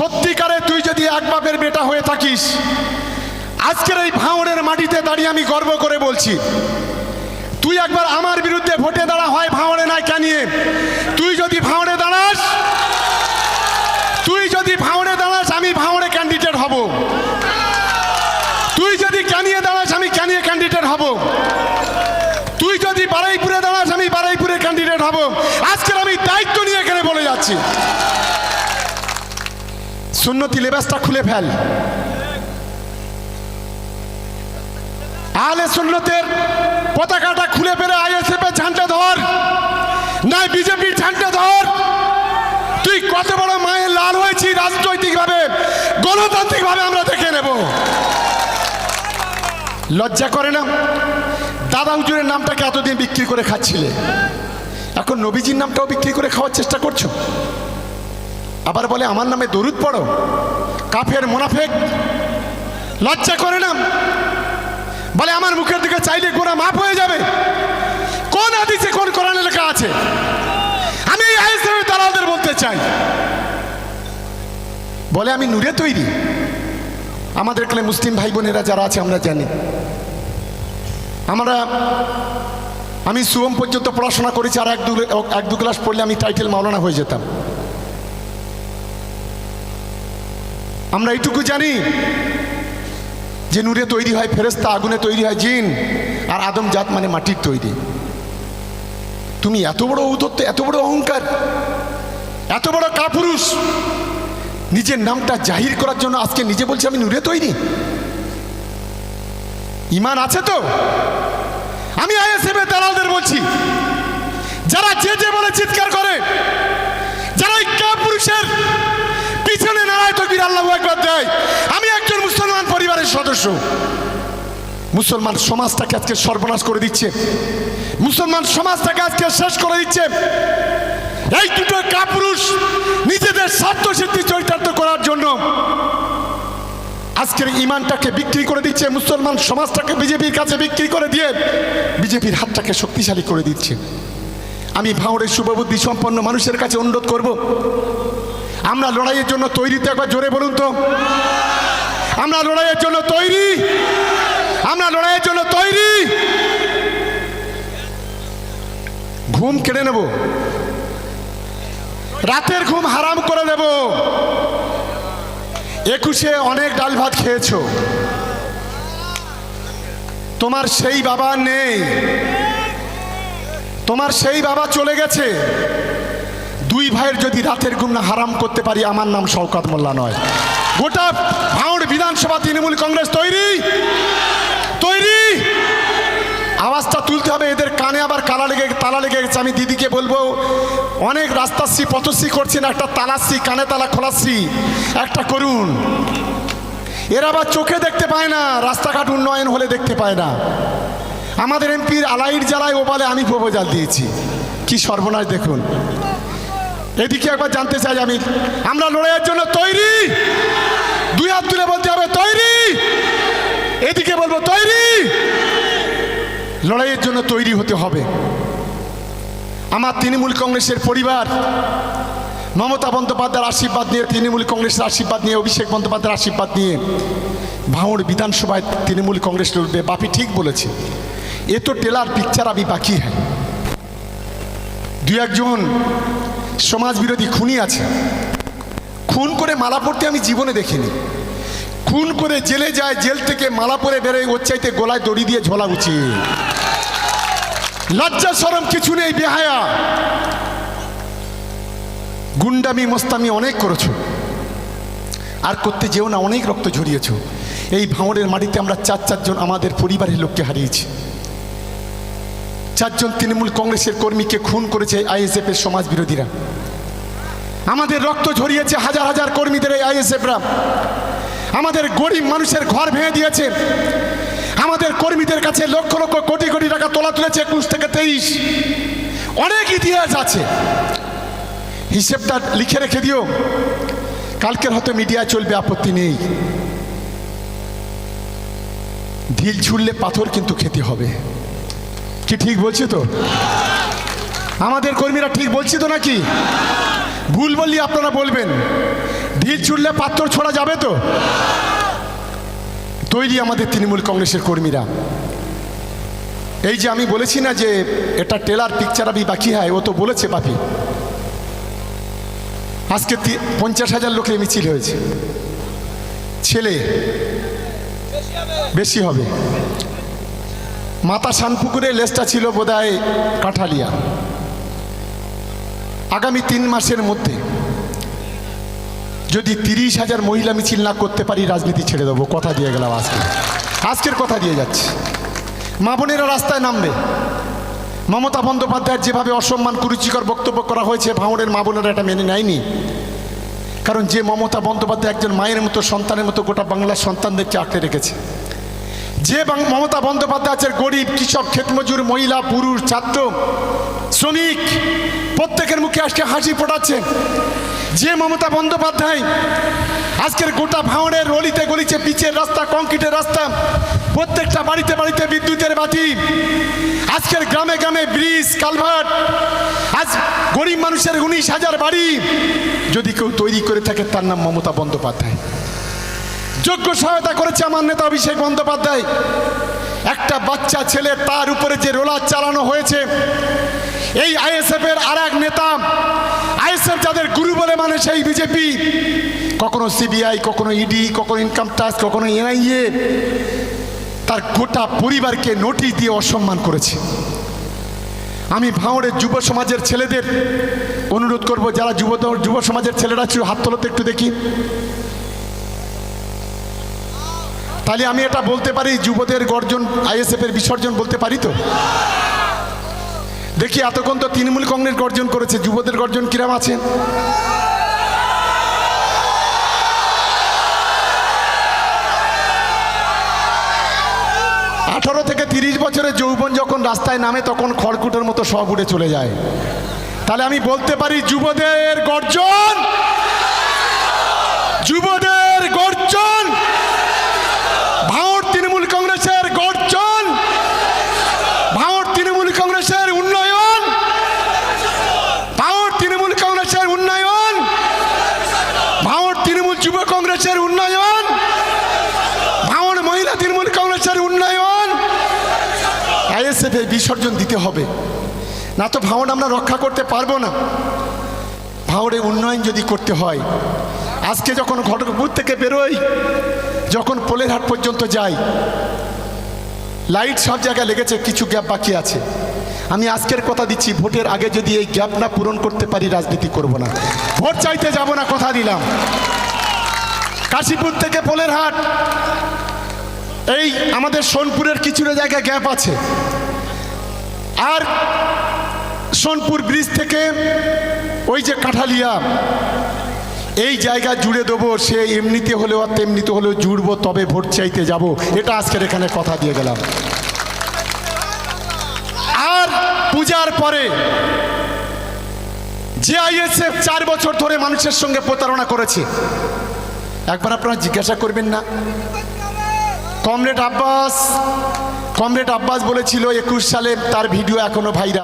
সত্যিকারে তুই যদি এক বাপের বেটা হয়ে থাকিস, আজকের এই ভাঙড়ের মাটিতে দাঁড়িয়ে আমি গর্ব করে বলছি, তুই একবার আমার বিরুদ্ধে ভোটে দাঁড়া হয় ভাঙড়ে নাই কানিয়ে তুই যদি ভাঙড়ে দাঁড়াস, তুই যদি ভাঙড়ে দাঁড়াস, আমি ভাঙড়ে ক্যান্ডিডেট হব। তুই যদি ক্যানিয়ে দাঁড়াস, আমি ক্যানিয়ে ক্যান্ডিডেট হব? তুই যদি বারাইপুরে দাঁড়াস, আমি বারাইপুরে ক্যান্ডিডেট হব। আজকের আমি দায়িত্ব নিয়ে এখানে বলে যাচ্ছি। সুন্নতি লেবাসটা খুলে ফেল। আলে সুন্নতের পতাকাটা খুলে ফেলে আইএসএফ এর ঝান্ডা ধর, নাই বিজেপির ঝান্ডা ধর। তুই কত বড় মায়ের লাল হয়েছি রাজনৈতিকভাবে, গণতান্ত্রিকভাবে আমরা দেখে নেব। লজ্জা করে না? দাদা হুজুরের নামটাকে এতদিন বিক্রি করে খাচ্ছিলে। এখন নবীজির নামটাও বিক্রি করে খাওয়ার চেষ্টা করছ? আবার বলে, আমার নামে দরুদ পড়ো। কাফের মোনাফেক। লজ্জা করে না? বলে, আমার মুখের দিকে চাইলে গোড়া মাফ হয়ে যাবে। কোন আদিছে কোন কোরআনে লেখা আছে? আমি এই বলতে চাই। বলে, আমি নূরে তৈরি। আমাদের এখানে মুসলিম ভাই বোনেরা যারা আছে, আমরা জানি। আমরা, আমি সুয়ম পর্যন্ত পড়াশোনা করেছি, আর এক দু এক দু ক্লাস পড়লে আমি টাইটেল মাওলানা হয়ে যেতাম। আমরা এইটুকু জানি যে নূরে তৈরি হয় ফেরেস্তা আগুনে তৈরি হয় জিন, আর আদম জাত মানে মাটির তৈরি। তুমি এত বড় ঔদত্ত এত বড় অহংকার, এত বড় কাপুরুষ, নিজের নামটা জাহির করার জন্য আজকে নিজে বলছে আমি নূরে তৈরি। ইমান আছে তো? আমি আইএসএফ দালালদের বলছি যারা যে যে বলে চিৎকার করে যারা এই কাপুরুষের পিছনে নারায় তকবির আল্লাহ একবার দেয় আমি একজন মুসলমান সদস্য মুসলমান সমাজটাকে আজকে সর্বনাশ করে দিচ্ছে। মুসলমান সমাজটাকে আজকে শেষ করে দিচ্ছে। এই দুটো কাপুরুষ নিজেদের স্বার্থ সিদ্ধি চরিতার্থ করার জন্য আজকের ইমানটাকে বিক্রি করে দিচ্ছে, মুসলমান সমাজটাকে বিজেপির কাছে বিক্রি করে দিয়ে বিজেপির হাতটাকে শক্তিশালী করে দিচ্ছে। আমি ভাঙড়ের শুভবুদ্ধি সম্পন্ন মানুষের কাছে অনুরোধ করব। আমরা লড়াইয়ের জন্য তৈরি তো একবার জোরে বলুন তো। আমরা লড়াইয়ের জন্য তৈরি। আমরা লড়াইয়ের জন্য তৈরি। ঘুম কেড়ে নেব। রাতের ঘুম হারাম করে দেব একুশে অনেক ডাল ভাত খেয়েছো। তোমার সেই বাবা নেই। তোমার সেই বাবা চলে গেছে। দুই ভাইয়ের যদি রাতের ঘুম না হারাম করতে পারি, আমার নাম শওকত মোল্লা নয়। গোটা ভাঙড় বিধানসভা তৃণমূল কংগ্রেস তৈরি। তৈরি। আওয়াজটা তুলতে হবে, এদের কানে আবার কালা লেগে, তালা লেগে গেছে। আমি দিদিকে বলব, অনেক রাস্তাশ্রী, পথশ্রী করছেন, একটা তালাশ্রী, কানে তালা খোলাশ্রী। একটা করুন। এরা আবার চোখে দেখতে পায় না, রাস্তাঘাট উন্নয়ন হলে দেখতে পায় না। আমাদের এমপির আলাইর জ্বালায় ও বলে আমি প্রপোজাল দিয়েছি। কি সর্বনাশ দেখুন। এদিকে একবার জানতে চাই আমি, আমরা লড়াইয়ের জন্য তৈরি দুই হাত তুলে বলতে হবে তৈরি এদিকে বলব তৈরি লড়াইয়ের জন্য তৈরি হতে হবে। আমার তৃণমূল কংগ্রেসের পরিবার, মমতা বন্দ্যোপাধ্যায়ের আশীর্বাদ নিয়ে, তৃণমূল কংগ্রেসের আশীর্বাদ নিয়ে, অভিষেক বন্দ্যোপাধ্যায়ের আশীর্বাদ নিয়ে ভাঙড় বিধানসভায় তৃণমূল কংগ্রেস লড়বে। বাপি ঠিক বলেছে। এ তো টেলার পিকচার আমি বাকি হ্যাঁ। দু একজন সমাজ বিরোধী খুনি আছে। খুন করে মালা পড়তে আমি জীবনে দেখিনি। খুন করে জেলে যায়, জেল থেকে মালা পরে বেরোয়, ওর চাইতে গলায় দড়ি দিয়ে ঝোলা উচিত। লজ্জা সরম কিছু নেই, বেহায়া। গুন্ডামি, মস্তামি অনেক করেছ। আর করতে যেও না, অনেক রক্ত ঝরিয়েছ। এই ভাঙড়ের মাটিতে আমরা চার, চারজন আমাদের পরিবারের লোককে হারিয়েছি। চারজন তৃণমূল কংগ্রেসের কর্মীকে খুন করেছে আইএসএফ এর সমাজ বিরোধীরা আমাদের রক্ত ঝরিয়েছে হাজার হাজার কর্মীদের এই আইএসএফরা। আমাদের গরিব মানুষের ঘর ভেঙে দিয়েছে। আমাদের কর্মীদের কাছে লক্ষ লক্ষ কোটি কোটি টাকা তোলা তুলেছে একুশ থেকে তেইশ। অনেক ইতিহাস আছে। হিসেবটা লিখে রেখে দিও। কালকের হয়তো মিডিয়া চলবে, আপত্তি নেই। ঢিল ছুড়লে পাথর কিন্তু খেতে হবে। কি ঠিক বলছি তো? আমাদের কর্মীরা ঠিক বলছি তো নাকি? ভুল বললি আপনারা বলবেন। ঢিল ছুড়লে পাথর ছোড়া যাবে তো? তৈরি আমাদের তৃণমূল কংগ্রেসের কর্মীরা। এই যে আমি বলেছি না যে এটা টেলার পিকচার আবি বাকি হয়, ও তো বলেছে বাপি। আজকে পঞ্চাশ হাজার লোকের মিছিল হয়েছে। ছেলে, বেশি হবে। মাতা শানপুকুরে লেজটা ছিল বোধহয় কাঁঠালিয়া। আগামী তিন মাসের মধ্যে যদি তিরিশ হাজার মহিলা মিছিল না করতে পারি, রাজনীতি ছেড়ে দেবো। কথা দিয়ে গেলাম আজকে। আজকের কথা দিয়ে যাচ্ছে। মা বোনেরা রাস্তায় নামবে। মমতা বন্দ্যোপাধ্যায়ের যেভাবে অসম্মান কুরুচিকর বক্তব্য করা হয়েছে ভাঙড়ের মা বোনেরা এটা মেনে নেয়নি। কারণ যে মমতা বন্দ্যোপাধ্যায় একজন মায়ের মতো, সন্তানের মতো গোটা বাংলার সন্তানদেরকে আঁকড়ে রেখেছে। যে মমতা বন্দ্যোপাধ্যায় আছে গরিব, কৃষক, ক্ষেতমজুর, মহিলা, পুরুষ, ছাত্র, শ্রমিক, প্রত্যেকের মুখে আজকে হাসি ফোটাচ্ছে। যে মমতা বন্দ্যোপাধ্যায় আজকের গোটা ভাঙড়ের অলিতে গলিতে পিচের রাস্তা, কংক্রিটের রাস্তা, প্রত্যেকটা বাড়িতে বাড়িতে বিদ্যুতের বাতি। আজকের গ্রামে গ্রামে ব্রিজ, কালভার্ট, আজ গরিব মানুষের উনিশ হাজার বাড়ি। যদি কেউ তৈরি করে থাকে, তার নাম মমতা বন্দ্যোপাধ্যায়। যোগ্য সহায়তা করেছে আমার নেতা অভিষেক বন্দ্যোপাধ্যায়। একটা বাচ্চা ছেলে, তার উপরে যে রোলার চালানো হয়েছে এই আইএসএফ এর আর এক নেতা, আইএসএফ যাদের গুরু বলে মানে সেই বিজেপি। কখনো সিবিআই, কখনো ইডি, কখনো ইনকাম ট্যাক্স কখনো এনআইএ, তার গোটা পরিবারকে নোটিশ দিয়ে অসম্মান করেছে। আমি ভাঙড়ের যুব সমাজের ছেলেদের অনুরোধ করব, যারা যুব যুব সমাজের ছেলেরা ছিল, হাত তোলতে একটু দেখি। তাহলে আমি এটা বলতে পারি, যুবদের গর্জন আইএসএফ এর বিসর্জন বলতে পারি তো? দেখি এতক্ষণ তো তৃণমূল কংগ্রেস গর্জন করেছে, যুবদের গর্জন কিরাম আছে? আঠারো থেকে তিরিশ বছরের যৌবন যখন রাস্তায় নামে, তখন খড়কুটোর মতো সব উড়ে চলে যায়। তাহলে আমি বলতে পারি, যুবদের গর্জন! যুবদের এর বিসর্জন দিতে হবে। না তো ভাঙড় আমরা রক্ষা করতে পারব না। ভাঙড়ে উন্নয়ন যদি করতে হয়, আজকে যখন ঘটকপুর থেকে বেরোই, যখন পোলেরহাট পর্যন্ত যাই, লাইট সব জায়গায় লেগেছে, কিছু গ্যাপ বাকি আছে। আমি আজকের কথা দিচ্ছি, ভোটের আগে যদি এই গ্যাপ না পূরণ করতে পারি, রাজনীতি করব না। ভোট চাইতে যাব না, কথা দিলাম। কাশীপুর থেকে পোলেরহাট, এই আমাদের সোনপুরের কিছুটা জায়গায় গ্যাপ আছে। আর সোনপুর ব্রিজ থেকে ওই যে কাঁঠালিয়া, এই জায়গা জুড়ে দেবো, সে এমনিতে হলেও আর তেমনিতে হলেও জুড়বো, তবে ভোট চাইতে যাব, এটা আজকের এখানে কথা দিয়ে গেলাম। আর পূজার পরে যে আইএসএফ চার বছর ধরে মানুষের সঙ্গে প্রতারণা করেছে, একবার আপনারা জিজ্ঞাসা করবেন না। কমরেড আব্বাস কমরেড আব্বাস বলেছিল একুশ সালে তার ভিডিও এখনও ভাইরা